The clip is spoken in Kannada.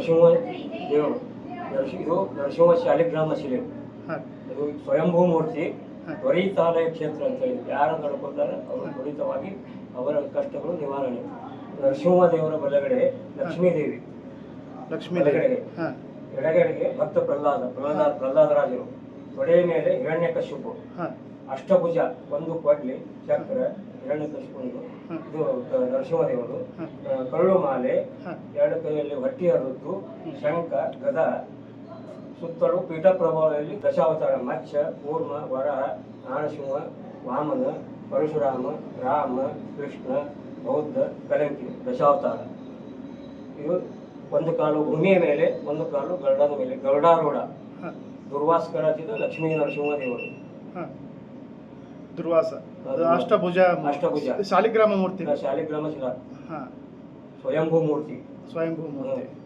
ನರಸಿಂಹ ದೇವರು ನರಸಿ ಇದು ನರಸಿಂಹ ಶಾಲಿಗ್ರಾಮ ಶಿಲೆ. ಇದು ಸ್ವಯಂಭೂ ಮೂರ್ತಿ. ತ್ವರಿತಾಲಯ ಕ್ಷೇತ್ರ ಅಂತ ಹೇಳಿ. ಯಾರು ನಡ್ಕೊತಾರೆ ಅವರು ತ್ವರಿತವಾಗಿ ಅವರ ಕಷ್ಟಗಳು ನಿವಾರಣೆ. ನರಸಿಂಹ ದೇವರ ಬಲಗಡೆ ಲಕ್ಷ್ಮೀ ದೇವಿ ಲಕ್ಷ್ಮೀ ಬಲಗಡೆಗೆ. ಎಡಗಡೆಗೆ ಭಕ್ತ ಪ್ರಹ್ಲಾದ ಪ್ರಹ್ಲಾದ ಪ್ರಹ್ಲಾದರಾಜರು. ತೊಡೆಯ ಮೇಲೆ ಹಿರಣ್ಯಕಶಿಪು ಹಾಂ. ಅಷ್ಟಭುಜ ಒಂದು ಕೊಡ್ಲಿ ಚಕ್ರ ಎರಡು ಹ್ಮ್. ಇದು ನರಸಿಂಹದೇವರು ಕರುಳು ಮಾಲೆ ಎರಡು ಕೈಯಲ್ಲಿ ಹೊಟ್ಟಿ ಹರಿದು ಶಂಖ ಗದ ಸುತ್ತಲೂ ಪೀಠ ಪ್ರಭಾವದಲ್ಲಿ ದಶಾವತಾರ ಮತ್ಸ್ಯ ಕೂರ್ಮ ವರ ನಾರಸಿಂಹ ವಾಮನ ಪರಶುರಾಮ ರಾಮ ಕೃಷ್ಣ ಬೌದ್ಧ ಕಲಂಕಿ ದಶಾವತಾರ. ಇದು ಒಂದು ಕಾಲು ಭೂಮಿಯ ಮೇಲೆ ಒಂದು ಕಾಲು ಗರುಡನ ಮೇಲೆ ಗರುಡಾರೂಢ. ದುರ್ವಾಸ್ಕರ ದುರ್ವಾಸ್ಕರಾಜಿದ ಲಕ್ಷ್ಮೀ ನರಸಿಂಹ ದೇವರು ಹಾಂ ದುರ್ವಾಸ. ಅದು ಅಷ್ಟಭುಜ ಅಷ್ಟಭುಜ. ಶಾಲಿಗ್ರಾಮ ಮೂರ್ತಿ. ಶಾಲಿಗ್ರಾಮ ಶಿಲಾ. ಹಾಂ. ಸ್ವಯಂಭೂ ಮೂರ್ತಿ. ಸ್ವಯಂಭೂ ಮೂರ್ತಿ.